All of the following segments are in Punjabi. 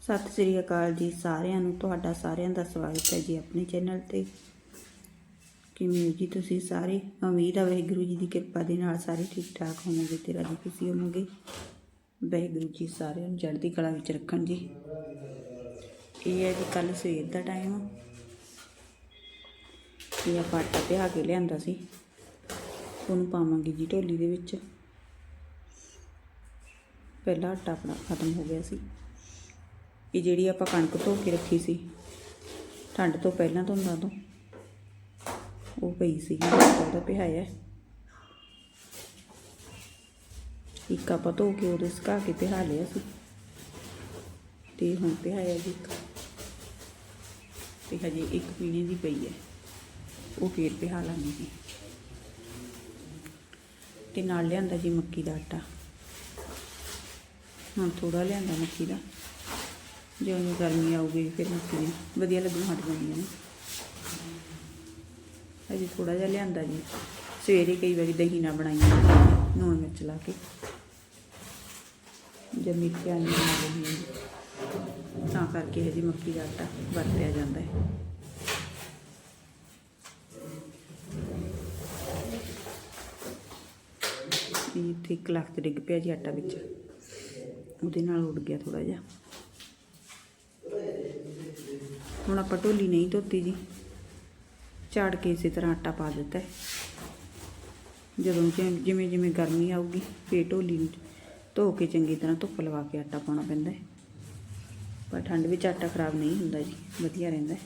ਸਤਿ ਸ੍ਰੀ ਅਕਾਲ ਜੀ ਸਾਰਿਆਂ ਨੂੰ, ਤੁਹਾਡਾ ਸਾਰਿਆਂ ਦਾ ਸਵਾਗਤ ਹੈ ਜੀ ਆਪਣੇ ਚੈਨਲ ਤੇ। ਕਿਵੇਂ ਹੋ ਜੀ ਤੁਸੀਂ ਸਾਰੇ? ਉਮੀਦ ਹੈ ਵਾਹਿਗੁਰੂ ਜੀ ਦੀ ਕਿਰਪਾ ਦੇ ਨਾਲ ਸਾਰੇ ਠੀਕ ਠਾਕ ਹੋਵੋਗੇ ਤੇ ਰਾਜੀ ਖੁਸ਼ੀ ਹੋਵੋਗੇ। ਵਾਹਿਗੁਰੂ ਜੀ ਸਾਰਿਆਂ ਨੂੰ ਚੜ੍ਹਦੀ ਕਲਾ ਵਿੱਚ ਰੱਖਣ ਜੀ। ਇਹ ਹੈ ਜੀ ਕੱਲ ਸਵੇਰ ਦਾ ਟਾਈਮ ਇਹ ਆਪਾਂ ਆਟਾ ਪਿਹਾ ਕੇ ਲਿਆਂਦਾ ਸੀ। ਉਹਨੂੰ ਪਾਵਾਂਗੇ ਜੀ ਢੋਲੀ ਦੇ ਵਿੱਚ। ਪਹਿਲਾ ਆਟਾ ਆਪਣਾ ਖਤਮ ਹੋ ਗਿਆ ਸੀ। ਇਹ ਜਿਹੜੀ ਆਪਾਂ ਕਣਕ ਧੋ ਕੇ ਰੱਖੀ ਸੀ, ਠੰਡ ਤੋਂ ਪਹਿਲਾਂ ਧੁੰਦਾਂ ਤੋਂ, ਉਹ ਪਈ ਸੀ, ਉਹਦਾ ਪਿਹਾਇਆ ਇੱਕ ਆਪਾਂ ਧੋ ਕੇ ਉਹਦੇ ਸੁਕਾ ਕੇ ਪਿਹਾ ਲਿਆ ਸੀ, ਤੇ ਹੁਣ ਪਿਹਾਇਆ ਜੀ ਇੱਕ। ਤੇ ਹਜੇ ਇੱਕ ਪੀਣੇ ਦੀ ਪਈ ਹੈ, ਉਹ ਫੇਰ ਪਿਹਾ ਲਾਂਗੇ ਜੀ। ਤੇ ਨਾਲ ਲਿਆਂਦਾ ਜੀ ਮੱਕੀ ਦਾ ਆਟਾ। ਹੁਣ ਥੋੜਾ ਲਿਆਂਦਾ ਮੱਕੀ ਦਾ। ਜਿਉਂ ਗਰਮੀ ਆਊਗੀ ਫਿਰ ਮੱਕੀਆਂ ਵਧੀਆ ਲੱਗਣ ਹਟ ਜਾਂਦੀਆਂ ਨੇ। ਅਜੇ ਥੋੜਾ ਜਿਹਾ ਲਿਆਂਦਾ ਜੀ। ਸਵੇਰੇ ਕਈ ਵਾਰੀ ਦਹੀਂ ਨਾ ਬਣਾਈਆਂ ਨੂਣ ਮਿਰਚ ਲਾ ਕੇ। ਜਦ ਮਿੱਠੀਆਂ ਨਹੀਂ ਬਣਾ ਤਾਂ ਕਰਕੇ ਹਜੇ ਮੱਕੀ ਦਾ ਆਟਾ ਵਰਤਿਆ ਜਾਂਦਾ ਹੈ। ਇਹ ਇੱਥੇ ਇੱਕ ਲੱਖ ਤੇ ਡਿੱਗ ਪਿਆ ਜੀ ਆਟਾ ਵਿੱਚ। ਉਹਦੇ ਨਾਲ ਉੱਡ ਗਿਆ ਥੋੜਾ ਜਿਹਾ। ਹੁਣ ਆਪਾਂ ਢੋਲੀ ਨਹੀਂ ਧੋਤੀ ਜੀ। ਝਾੜ ਕੇ ਇਸੇ ਤਰ੍ਹਾਂ ਆਟਾ ਪਾ ਦਿੱਤਾ ਹੈ। ਜਦੋਂ ਜਿਵੇਂ ਜਿਵੇਂ ਗਰਮੀ ਆਊਗੀ, ਫੇਰ ਢੋਲੀ ਨੂੰ ਧੋ ਕੇ ਚੰਗੀ ਤਰ੍ਹਾਂ ਧੁੱਪ ਲਵਾ ਕੇ ਆਟਾ ਪਾਉਣਾ ਪੈਂਦਾ ਹੈ। ਪਰ ਠੰਡ ਵਿੱਚ ਆਟਾ ਖਰਾਬ ਨਹੀਂ ਹੁੰਦਾ ਜੀ, ਵਧੀਆ ਰਹਿੰਦਾ ਹੈ।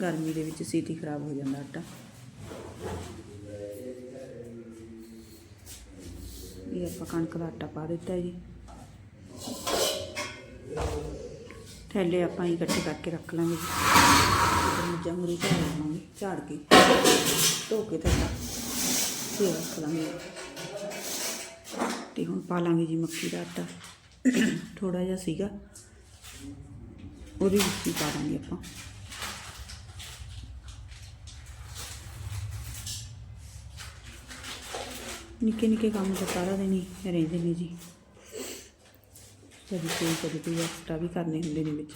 ਗਰਮੀ ਦੇ ਵਿੱਚ ਸੀਤੀ ਖਰਾਬ ਹੋ ਜਾਂਦਾ ਆਟਾ। ਇਹ ਆਪਾਂ ਕਣਕ ਦਾ ਆਟਾ ਪਾ ਦਿੱਤਾ ਜੀ। ਥੈਲੇ ਆਪਾਂ ਇਕੱਠੇ ਕਰਕੇ ਰੱਖ ਲਾਂਗੇ ਜੀ। ਮੱਝਾਂ ਮੁਰੀ ਝਾੜ ਲਾਂਗੇ, ਝਾੜ ਕੇ ਧੋ ਕੇ ਥੱਲਾ ਫਿਰ ਰੱਖ ਲਾਂਗੇ। ਤੇ ਹੁਣ ਪਾ ਲਾਂਗੇ ਜੀ ਮੱਕੀ ਦਾ ਆਟਾ। ਥੋੜਾ ਜਿਹਾ ਸੀਗਾ, ਉਹਦੀ ਵਿੱਚ ਪਾ ਦਾਂਗੇ ਆਪਾਂ। ਨਿੱਕੇ ਨਿੱਕੇ ਕੰਮ ਤਾਂ ਸਾਰਾ ਦਿਨ ਹੀ ਰਹਿੰਦੇ ਨੇ ਜੀ। ਕਦੀ ਕੋਈ ਕਦੀ ਕੋਈ ਐਕਸਟਰਾ ਵੀ ਕਰਨੇ ਹੁੰਦੇ ਨੇ ਵਿੱਚ।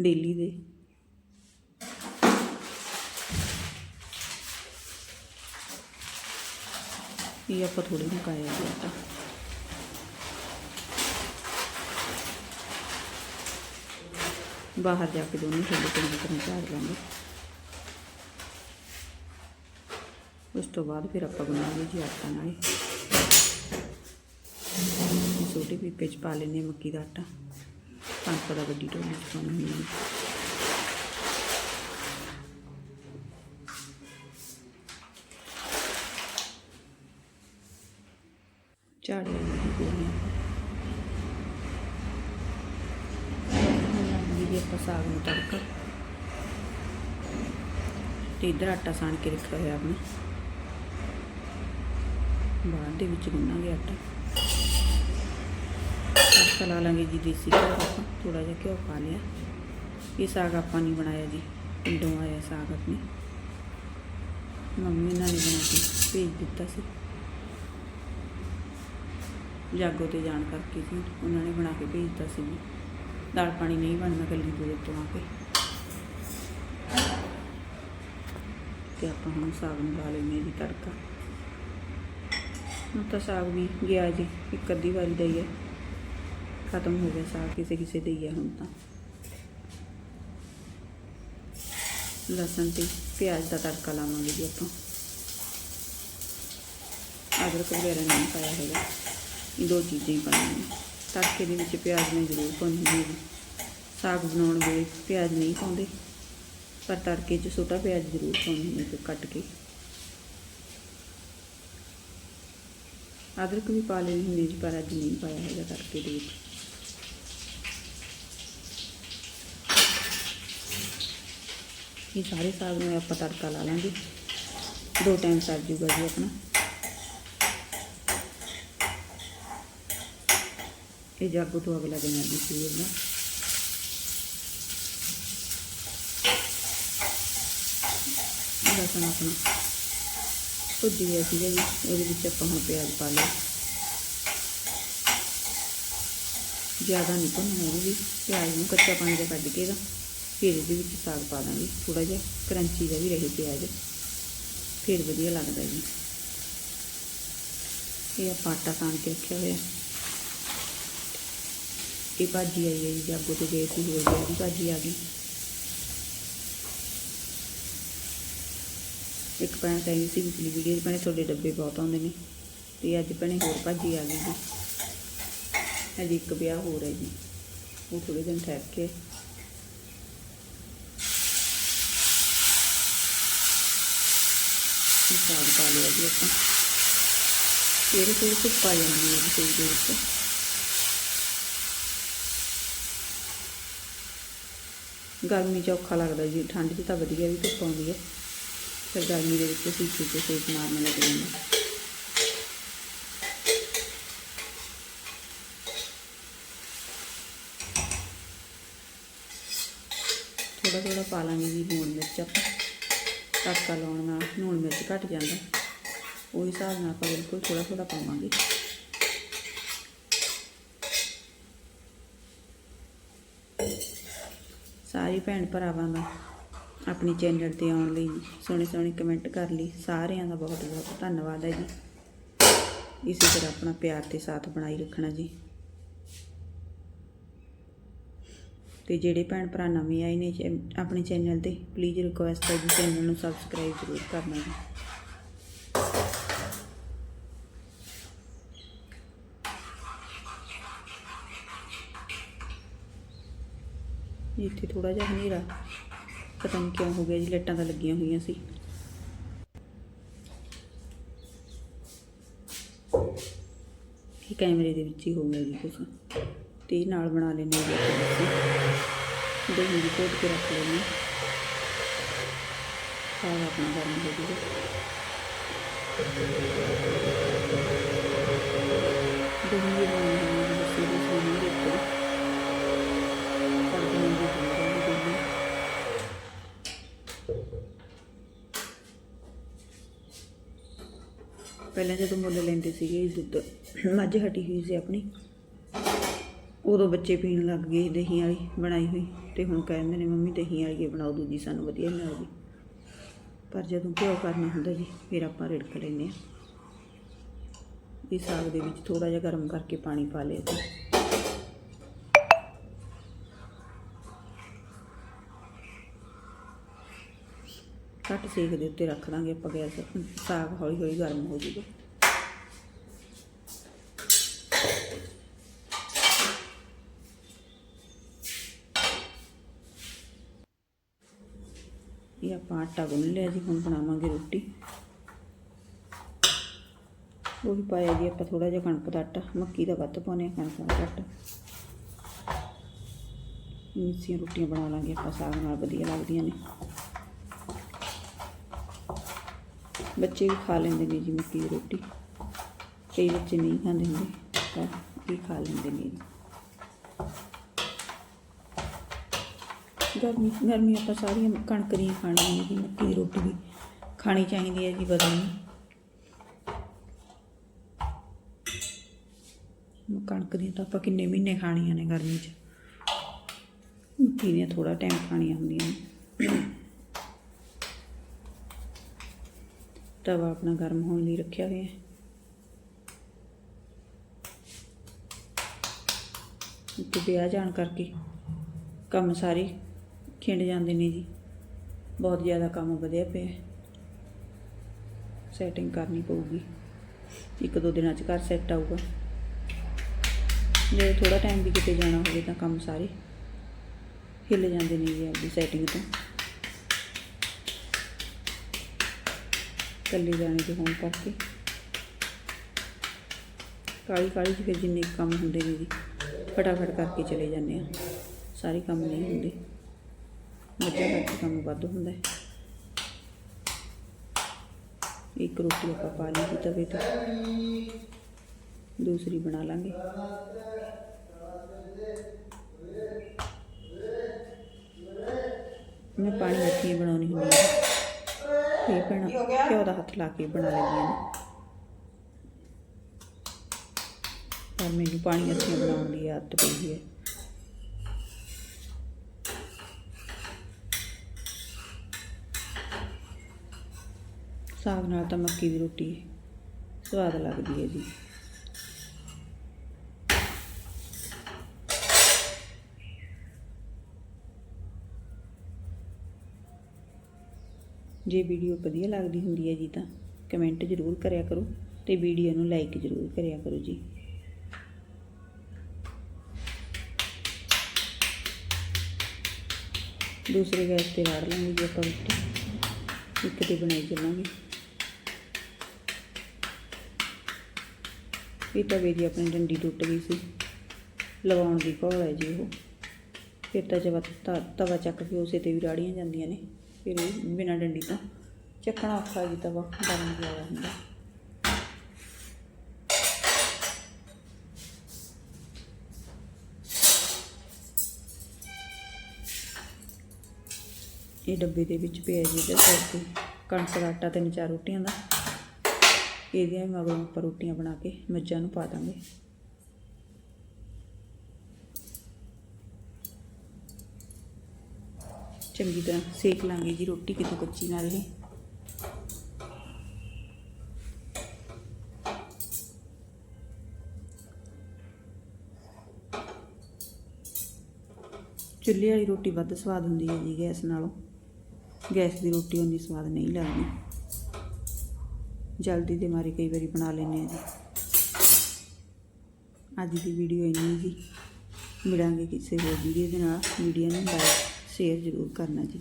ਡੇਲੀ ਦੇ। ਇਹ ਆਪਾਂ ਥੋੜੀ ਮੁਕਾਇਆ ਜੀ ਆਟਾ। ਬਾਹਰ ਜਾ ਕੇ ਦੋਨੋਂ ਥੱਲੇ ਚੰਗੀ ਤਰ੍ਹਾਂ ਝਾੜ ਲਾਂਗੇ। ਉਸ ਤੋਂ ਬਾਅਦ ਫਿਰ ਆਪਾਂ ਬਣਾਵਾਂਗੇ ਜੀ ਆਟਾ ਨਾਲੇ। ਇਹ ਪੀਪੇ ਚ ਪਾ ਲੈਨੇ ਮੱਕੀ ਦਾ ਆਟਾ। ਕਣਕ ਦਾ ਵੱਡੀ ਢੋਲੀ ਚ ਪਾਉਣਾ ਹੁੰਦਾ ਝਾੜ ਲੈਣੇ ਪੂਰੀਆਂ ਜੀ ਆਪਾਂ ਸਾਗ ਨੂੰ ਤੜਕਾ। ਤੇ ਇਧਰ ਆਟਾ ਸਾਣ ਕੇ ਰੱਖਿਆ ਹੋਇਆ ਆਪਣਾ। ਬਾਅਦ ਦੇ ਵਿੱਚ ਗੁੰਨਾਂਗੇ ਆਟਾ। ਤੜਕਾ ਲਾ ਲਾਂਗੇ ਜੀ ਦੇਸੀ ਘਿਓ ਆਪਾਂ ਥੋੜਾ ਜਿਹਾ ਘਿਓ ਪਾ ਲਿਆ। ਇਹ ਸਾਗ ਆਪਾਂ ਨਹੀਂ ਬਣਾਇਆ ਜੀ, ਪਿੰਡੋਂ ਆਇਆ ਸਾਗ ਆਪਣੀ। ਮੰਮੀ ਨਾਲ ਨੇ ਬਣਾ ਕੇ ਭੇਜ ਦਿੱਤਾ ਸੀ। ਜਾਗੋ ਤੇ ਜਾਣ ਕਰਕੇ ਸੀ ਉਹਨਾਂ ਨੇ ਬਣਾ ਕੇ ਭੇਜ ਦਿੱਤਾ ਸੀ ਜੀ। ਦਾਲ ਪਾਣੀ ਨਹੀਂ ਬਣਨਾ ਕੱਲੀ ਦੂਰ ਤੋਂ ਆ ਕੇ। ਤੇ ਆਪਾਂ ਹੁਣ ਸਾਗ ਨੂੰ ਲਾ ਲੈਂਦੇ ਹਾਂ ਜੀ ਤੜਕਾ। ਹੁਣ ਤਾਂ ਸਾਗ ਵੀ ਗਿਆ ਜੀ, ਇੱਕ ਅੱਧੀ ਵਾਰੀ ਦਾ ਹੀ ਹੈ। ਖਤਮ ਹੋ ਗਿਆ ਸਾਗ ਕਿਸੇ ਕਿਸੇ ਦਾ ਹੀ ਹੈ ਹੁਣ ਤਾਂ। ਲਸਣ ਤੇ ਪਿਆਜ਼ ਦਾ ਤੜਕਾ ਲਾਵਾਂਗੇ ਜੀ ਆਪਾਂ। ਅਦਰਕ ਵਗੈਰਾ ਨਹੀਂ ਪਾਇਆ ਹੈਗਾ। ਇਹ ਦੋ ਚੀਜ਼ਾਂ ਹੀ ਪਾਉਣੀਆਂ। ਨੇ ਤੜਕੇ ਦੇ ਵਿੱਚ ਪਿਆਜ਼ ਮੈਂ ਜ਼ਰੂਰ ਪਾਉਂਦੀ ਹੈ ਜੀ। ਸਾਗ ਬਣਾਉਣ ਵੇਲੇ ਪਿਆਜ਼ ਨਹੀਂ ਪਾਉਂਦੇ। ਪਰ ਤੜਕੇ 'ਚ ਛੋਟਾ ਪਿਆਜ਼ ਜ਼ਰੂਰ ਪਾਉਂਦੇ ਹਾਂ ਤੇ ਕੱਟ ਕੇ। ਅਦਰਕ ਵੀ ਪਾ ਲੈਣੀ ਹੁੰਦੀ ਜੀ, ਪਰ ਅੱਜ ਨਹੀਂ ਪਾਇਆ ਹੈਗਾ ਤੜਕੇ ਦੇ ਵਿੱਚ। ਇਹ ਸਾਰੇ ਸਾਗ ਨੂੰ ਆਪਾਂ ਤੜਕਾ ਲਾ ਲਾਂਗੇ ਦੋ ਟਾਈਮ ਸਰ ਜੂਗਾ ਜੀ ਆਪਣਾ ਇਹ ਜਾਗੋ ਤੋਂ ਅਗਲਾ ਦਿਨ ਆ ਜੀ ਸਵੇਰ ਦਾ ਲਸਣ ਆਪਣਾ ਭੁੱਜ ਗਿਆ ਸੀਗਾ ਜੀ ਉਹਦੇ ਵਿੱਚ ਆਪਾਂ ਹੁਣ ਪਿਆਜ਼ ਪਾ ਲਿਆ ਜ਼ਿਆਦਾ ਨਹੀਂ ਭੁੰਨਣਾ ਇਹਨੂੰ ਵੀ ਪਿਆਜ਼ ਨੂੰ ਕੱਚਾ ਪਾਣੀ ਦਾ ਕੱਢ ਕੇ ਇਹਦਾ ਫਿਰ ਇਹਦੇ ਵਿੱਚ ਸਾਗ ਪਾ ਦਾਂਗੇ ਥੋੜਾ ਜਿਹਾ ਕਰੰਚੀ ਜਿਹਾ ਵੀ ਰਹੇ ਪਿਆਜ਼। ਫਿਰ ਵਧੀਆ ਲੱਗਦਾ ਜੀ। ਇਹ ਆਪਾਂ ਆਟਾ ਸਾਣ ਕੇ ਰੱਖਿਆ ਹੋਇਆ। ਇਹ ਭਾਜੀ ਆਈ ਹੈ ਜੀ ਜਾਗੋ ਤੇ ਗਏ ਸੀ ਹੋਰ ਵੀ ਭਾਜੀ ਆ ਗਈ। ਇੱਕ ਭੈਣ ਕਹਿੰਦੀ ਸੀ, ਪਿਛਲੀ ਵੀਡੀਓ 'ਚ ਭੈਣੇ ਤੁਹਾਡੇ ਡੱਬੇ ਬਹੁਤ ਆਉਂਦੇ ਨੇ। ਤੇ ਅੱਜ ਭੈਣੇ ਹੋਰ ਭਾਜੀ ਆ ਗਈ ਜੀ। ਅਜੇ ਇੱਕ ਵਿਆਹ ਹੋਰ ਹੈ ਜੀ। ਉਹ ਥੋੜੇ ਦਿਨ ਠਹਿਰ ਕੇ ਇਹ ਸਾਗ ਪਾ ਲਿਆ ਜੀ ਆਪਾਂ ਫਿਰ ਫਿਰ ਧੁੱਪ ਆ ਜਾਂਦੀ ਹੈ ਰਸੋਈ ਦੇ ਵਿੱਚ ਗਰਮੀ 'ਚ ਔਖਾ ਲੱਗਦਾ ਜੀ ਠੰਡ 'ਚ ਤਾਂ ਵਧੀਆ ਵੀ ਧੁੱਪ ਆਉਂਦੀ ਹੈ ਫਿਰ ਗਰਮੀ ਦੇ ਵਿੱਚ ਸੀਚੇ ਤੇ ਸੇਕ ਮਾਰਨ ਲੱਗ ਜਾਂਦਾ ਥੋੜਾ ਥੋੜਾ ਪਾ ਲਾਂਗੇ ਜੀ ਲੂਣ ਮਿਰਚ ਆਪਾਂ ਤੜਕਾ ਲਾਉਣ ਨਾਲ ਲੂਣ ਮਿਰਚ ਘਟ ਜਾਂਦਾ। ਉਹ ਹਿਸਾਬ ਨਾਲ ਆਪਾਂ ਬਿਲਕੁਲ ਥੋੜਾ ਥੋੜਾ ਪਾਵਾਂਗੇ। ਸਾਰੇ ਭੈਣ ਭਰਾਵਾਂ ਦਾ ਆਪਣੇ ਚੈਨਲ ਤੇ ਆਉਣ ਲਈ ਸੋਹਣੇ ਸੋਹਣੇ ਕਮੈਂਟ ਕਰ ਲਈ। ਸਾਰਿਆਂ ਦਾ ਬਹੁਤ ਬਹੁਤ ਧੰਨਵਾਦ ਹੈ ਜੀ। ਇਸੇ ਤਰ੍ਹਾਂ ਆਪਣਾ ਪਿਆਰ ਤੇ ਸਾਥ ਬਣਾਈ ਰੱਖਣਾ ਜੀ। ਤੇ ਜਿਹੜੇ ਭੈਣ ਭਰਾ ਨਵੇਂ ਆਏ ਨੇ ਚੈ- ਆਪਣੇ ਚੈਨਲ ਤੇ ਪਲੀਜ਼ ਰਿਕੁਐਸਟ ਹੈ ਜੀ ਚੈਨਲ ਨੂੰ ਸਬਸਕ੍ਰਾਈਬ ਜ਼ਰੂਰ ਕਰਨਾ ਜੀ। ਇੱਥੇ ਥੋੜਾ ਜਿਹਾ ਹਨੇਰਾ। ਪਤਾ ਨਹੀਂ ਕਿਉਂ ਹੋ ਗਿਆ ਜੀ ਲਾਈਟਾਂ ਤਾਂ ਲੱਗੀਆਂ ਹੋਈਆਂ ਸੀ। ਇਹ ਕੈਮਰੇ ਦੇ ਵਿੱਚ ਹੀ ਹੋ ਗਿਆ ਜੀ ਕੁਛ। ਤੇ ਨਾਲ ਬਣਾ ਲੈਣੇ ਜੀ। ਅਸੀਂ ਦਹੀਂ ਦੀ ਕੋਟ ਕੇ ਰੱਖ ਲੈਣੇ ਸਾਰਾ ਆਪਣਾ ਗਰਮ ਹੋ ਜੂਗਾ ਦਹੀਂ ਵੀ ਬਣਾਉਣੀ ਹੈ ਜੀ ਬੱਸੀ ਦੀ ਸੋਨੀ ਦੇ ਪਹਿਲਾਂ ਜਦੋਂ ਮੁੱਲ ਲੈਂਦੇ ਸੀਗੇ ਦੁੱਧ ਮੱਝ ਹਟੀ ਹੋਈ ਸੀ ਆਪਣੀ। ਉਦੋਂ ਬੱਚੇ ਪੀਣ ਲੱਗ ਗਏ ਦਹੀਂ ਵਾਲੀ ਬਣਾਈ ਹੋਈ ਤੇ ਹੁਣ ਕਹਿੰਦੇ ਨੇ ਮੰਮੀ ਦਹੀਂ ਵਾਲੀ ਹੀ ਬਣਾਓ, ਦੂਜੀ ਸਾਨੂੰ ਵਧੀਆ ਨਹੀਂ ਲੱਗਦੀ। ਪਰ ਜਦੋਂ ਘਿਓ ਕਰਨਾ ਹੁੰਦਾ ਜੀ, ਫਿਰ ਆਪਾਂ ਰਿੜਕ ਲੈਂਦੇ ਹਾਂ। ਇਹ ਸਾਗ ਦੇ ਵਿੱਚ ਥੋੜਾ ਜਿਹਾ ਗਰਮ ਕਰਕੇ ਪਾਣੀ ਪਾ ਲਿਆ ਤੇ ਘੱਟ ਸੇਕ ਦੇ ਉੱਤੇ ਰੱਖ ਦਾਂਗੇ ਆਪਾਂ ਗੈਸ, ਸਾਗ ਹੌਲੀ ਹੌਲੀ ਗਰਮ ਹੋ ਜੂਗਾ ਇਹ ਆਪਾਂ ਆਟਾ ਗੁੰਨ ਲਿਆ ਜੀ, ਹੁਣ ਬਣਾਵਾਂਗੇ ਰੋਟੀ। ਉਹ ਵੀ ਪਾਇਆ ਜੀ ਆਪਾਂ ਥੋੜਾ ਜਿਹਾ ਕਣਕ ਦਾ ਆਟਾ, ਮੱਕੀ ਦਾ ਵੱਧ ਪਾਉਂਦੇ ਹਾਂ ਕਣਕ ਦਾ ਆਟਾ। ਮਿੱਸੀਆਂ ਰੋਟੀਆਂ ਬਣਾ ਲਾਂਗੇ ਆਪਾਂ, ਸਾਗ ਨਾਲ ਵਧੀਆ ਲੱਗਦੀਆਂ ਨੇ। ਬੱਚੇ ਵੀ ਖਾ ਲੈਂਦੇ ਨੇ ਜੀ ਮੱਕੀ ਦੀ ਰੋਟੀ। ਕਈ ਬੱਚੇ ਨਹੀਂ ਖਾਂਦੇ ਹੁੰਦੇ, ਪਰ ਇਹ ਖਾ ਲੈਂਦੇ ਨੇ ਗਰਮੀ ਗਰਮੀ ਆਪਾਂ ਸਾਰੀਆਂ ਕਣਕ ਦੀਆਂ ਖਾਣੀਆਂ ਨੇ ਜੀ, ਮੱਕੀ ਦੀ ਰੋਟੀ ਵੀ ਖਾਣੀ ਚਾਹੀਦੀ ਹੈ ਜੀ ਬਦਲ ਕਣਕ ਦੀਆਂ ਤਾਂ ਆਪਾਂ ਕਿੰਨੇ ਮਹੀਨੇ ਖਾਣੀਆਂ ਨੇ ਗਰਮੀ 'ਚ? ਮੱਕੀ ਦੀਆਂ ਥੋੜਾ ਟਾਈਮ ਖਾਣੀਆਂ ਹੁੰਦੀਆਂ ਨੇ। ਤਵਾ ਆਪਣਾ ਗਰਮ ਹੋਣ ਲਈ ਰੱਖਿਆ ਹੋਇਆ ਹੈ। ਤੇ ਵਿਆਹ ਜਾਣ ਕਰਕੇ ਕੰਮ ਸਾਰੇ ਖਿੰਡ ਜਾਂਦੇ ਨੇ ਜੀ। ਬਹੁਤ ਜ਼ਿਆਦਾ ਕੰਮ ਵਧਿਆ ਪਿਆ ਸੈਟਿੰਗ ਕਰਨੀ ਪਊਗੀ। ਇੱਕ ਦੋ ਦਿਨਾਂ 'ਚ ਘਰ ਸੈੱਟ ਆਊਗਾ। ਜੇ ਥੋੜਾ ਟਾਈਮ ਵੀ ਕਿਤੇ ਜਾਣਾ ਹੋਵੇ ਤਾਂ ਕੰਮ ਸਾਰੇ ਹਿੱਲ ਜਾਂਦੇ ਨੇ ਜੀ ਆਪਦੀ ਸੈਟਿੰਗ ਤੋਂ। ਇਕੱਲੇ ਜਾਣੇ ਦੇ ਹੋਣ ਕਰਕੇ। ਕਾਲੀ ਕਾਲੀ 'ਚ ਫਿਰ ਜਿੰਨੇ ਕੁ ਕੰਮ ਹੁੰਦੇ ਨੇ ਜੀ, ਫਟਾਫਟ ਕਰਕੇ ਚਲੇ ਜਾਂਦੇ ਆ। ਸਾਰੇ ਕੰਮ ਨਹੀਂ ਹੁੰਦੇ। ਮੱਝਾਂ ਕਰਕੇ ਕੰਮ ਵੱਧ ਹੁੰਦਾ ਹੈ। ਇੱਕ ਰੋਟੀ ਆਪਾਂ ਪਾ ਲਈ ਜੀ ਤਵੇ ਤੇ। ਦੂਸਰੀ ਬਣਾ ਲਾਂਗੇ। ਮੈਂ ਪਾਣੀ ਹੱਥੀਂ ਬਣਾਉਣੀ ਹੁੰਦੀ ਹੈ। ਇਹ ਬਣਾ ਘਿਓ ਦਾ ਹੱਥ ਲਾ ਕੇ ਬਣਾ ਲੈਂਦੀਆਂ ਨੇ ਪਰ ਮੈਨੂੰ ਪਾਣੀ ਅੱਛੀਆਂ ਬਣਾਉਣ ਦੀ ਆਦਤ ਪਈ ਹੈ। ਸਾਗ ਨਾਲ ਤਾਂ ਮੱਕੀ ਦੀ ਰੋਟੀ ਸਵਾਦ ਲੱਗਦੀ ਹੈ ਜੀ। ਜੇ ਵੀਡੀਓ ਵਧੀਆ ਲੱਗਦੀ ਹੁੰਦੀ ਹੈ ਜੀ ਤਾਂ ਕਮੈਂਟ ਜ਼ਰੂਰ ਕਰਿਆ ਕਰੋ ਤੇ ਵੀਡੀਓ ਨੂੰ ਲਾਈਕ ਜ਼ਰੂਰ ਕਰਿਆ ਕਰੋ ਜੀ। ਦੂਸਰੇ ਗੈਸ ਤੇ ਵਾੜ ਲਾਂਗੇ ਜੀ ਆਪਾਂ ਰੋਟੀ ਇੱਕ ਤੇ ਬਣਾਈ ਚੱਲਾਂਗੇ। ਇਹ ਤਵੇ ਦੀ ਆਪਣੀ ਡੰਡੀ ਟੁੱਟ ਗਈ ਸੀ। ਲਗਾਉਣ ਦੀ ਘੋਲ ਹੈ ਜੀ ਉਹ। ਫਿਰ ਤਾਂ ਜਦ ਤਵਾ ਚੱਕ ਕੇ ਉਸੇ ਤੇ ਵੀ ਰਾੜੀਆਂ ਜਾਂਦੀਆਂ ਨੇ। ਫਿਰ ਇਹ ਬਿਨਾਂ ਡੰਡੀ ਤੋਂ ਚੱਕਣਾ ਔਖਾ ਜੀ ਤਵਾ। ਗਰਮ ਜ਼ਿਆਦਾ ਹੁੰਦਾ ਇਹ ਡੱਬੇ ਦੇ ਵਿੱਚ ਪਿਆ ਜੀ ਇਹਦੇ ਸਾਈਡ ਤੇ। ਕਣਕ ਦਾ ਆਟਾ, ਤਿੰਨ ਚਾਰ ਰੋਟੀਆਂ ਦਾ। ਇਹਦੀਆਂ ਵੀ ਮਗਰੋਂ ਆਪਾਂ ਰੋਟੀਆਂ ਬਣਾ ਕੇ ਮੱਝਾਂ ਨੂੰ ਪਾ ਦਾਂਗੇ। ਚੰਗੀ ਤਰ੍ਹਾਂ ਸੇਕ ਲਾਂਗੇ ਜੀ ਰੋਟੀ ਕਿਤੇ ਕੱਚੀ ਨਾ ਰਹੇ। ਚੁੱਲ੍ਹੇ ਵਾਲੀ ਰੋਟੀ ਵੱਧ ਸਵਾਦ ਹੁੰਦੀ ਹੈ ਜੀ ਗੈਸ ਨਾਲੋਂ। ਗੈਸ ਦੀ ਰੋਟੀ ਉਨੀ ਸਵਾਦ ਨਹੀਂ ਲੱਗਦੀ। ਜਲਦੀ ਦੇ ਮਾਰੇ ਕਈ ਵਾਰੀ ਬਣਾ ਲੈਂਦੇ ਆ ਜੀ। ਅੱਜ ਦੀ ਵੀਡੀਓ ਇੰਨੀ ਜੀ ਮਿਲਾਂਗੇ ਕਿਸੇ ਹੋਰ ਵੀਡੀਓ ਦੇ ਨਾਲ। ਵੀਡੀਓ ਨੂੰ ਲਾਈਕ ਸ਼ੇਅਰ ਜ਼ਰੂਰ ਕਰਨਾ ਜੀ।